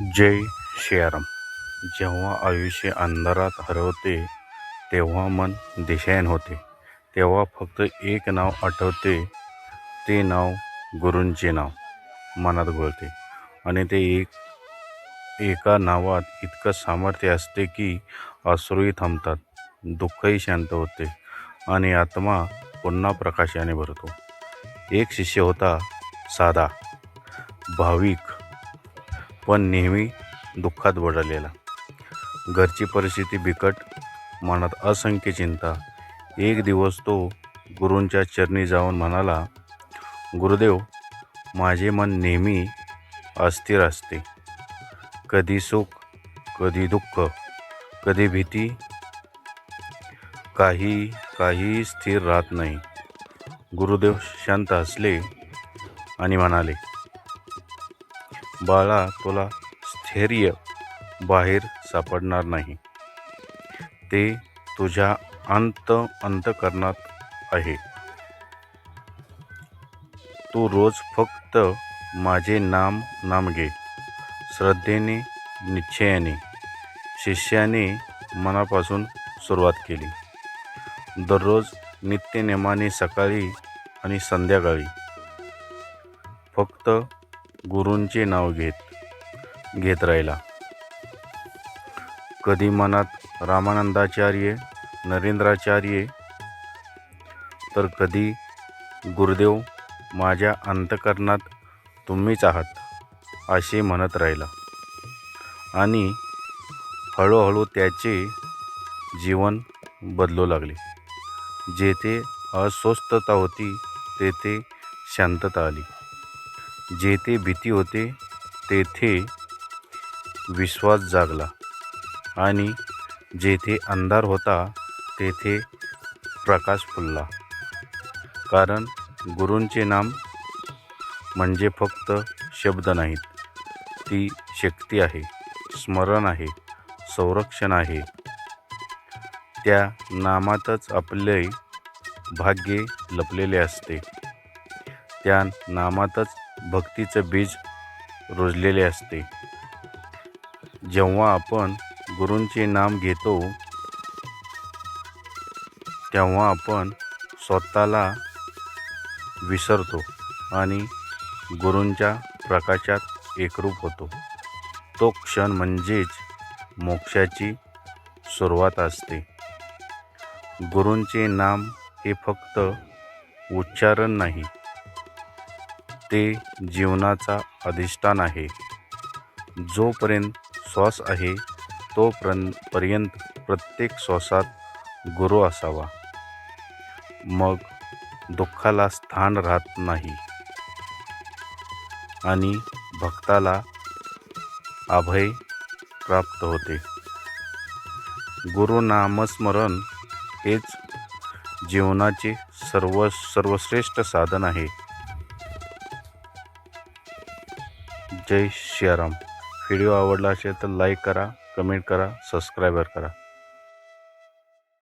जय सियाराम जेव्हा आयुष्य अंधारात हरवते तेव्हा मन दिशायन होते. तेव्हा फक्त एक नाव आठवते ते नाव गुरूंचे नाव. मनात घोळते. आणि ते एक एका नावात इतकं सामर्थ्य असते की अश्रूही थांबतात. दुःखही शांत होते. आणि आत्मा पुन्हा प्रकाशाने भरतो. एक शिष्य होता साधा भाविक. पण नेहमी दुःखात बुडालेला घरची परिस्थिती बिकट मनात असंख्य चिंता. एक दिवस तो गुरूंच्या चरणी जाऊन म्हणाला गुरुदेव माझे मन नेहमी अस्थिर असते. कधी सुख कधी दुःख कधी भीती. काही काही स्थिर राहत नाही. गुरुदेव शांत हसले आणि म्हणाले बाळा तुला स्थैर्य बाहेर सापडणार नाही. ते तुझ्या अंत अंतकरणात आहे. तू रोज फक्त माझे नाम नाम घे. श्रद्धेने निश्चयाने शिष्याने मनापासून सुरुवात केली. दररोज नित्यनेमाने सकाळी आणि संध्याकाळी. फक्त गुरूंचे नाव घेत घेत राहिला. कधी मनात रामानंदाचार्य नरेंद्राचार्य तर कधी गुरुदेव माझ्या अंतकरणात तुम्हीच आहात असे म्हणत राहिला. आणि हळूहळू त्याचे जीवन बदलू लागले. जेथे अस्वस्थता होती तेथे शांतता आली. जेथे भीती होते तेथे विश्वास जागला. आणि जेथे अंधार होता तेथे प्रकाश फुलला. कारण गुरूंचे नाम म्हणजे फक्त शब्द नाहीत. ती शक्ती आहे स्मरण आहे संरक्षण आहे. त्या नामातच आपले भाग्य लपलेले असते. त्या नामातच भक्तीचं बीज रुजलेले असते. जेव्हा आपण गुरूंचे नाम घेतो तेव्हा आपण स्वतःला विसरतो आणि गुरूंच्या प्रकाशात एकरूप होतो. तो क्षण म्हणजेच मोक्षाची सुरुवात असते. गुरूंचे नाम हे फक्त उच्चारण नाही ते जीवनाचा अधिष्ठान आहे. जोपर्यंत श्वास आहे तोपर्यंत पर्यंत प्रत्येक श्वासात गुरु असावा. मग दुःखाला स्थान राहत नाही. आणि भक्ताला अभय प्राप्त होते. गुरु नामस्मरण हेच जीवनाचे सर्व सर्वश्रेष्ठ साधन आहे. जय श्रीराम व्हिडिओ आवडला असेल तर लाईक करा कमेंट करा सबस्क्रायबर करा.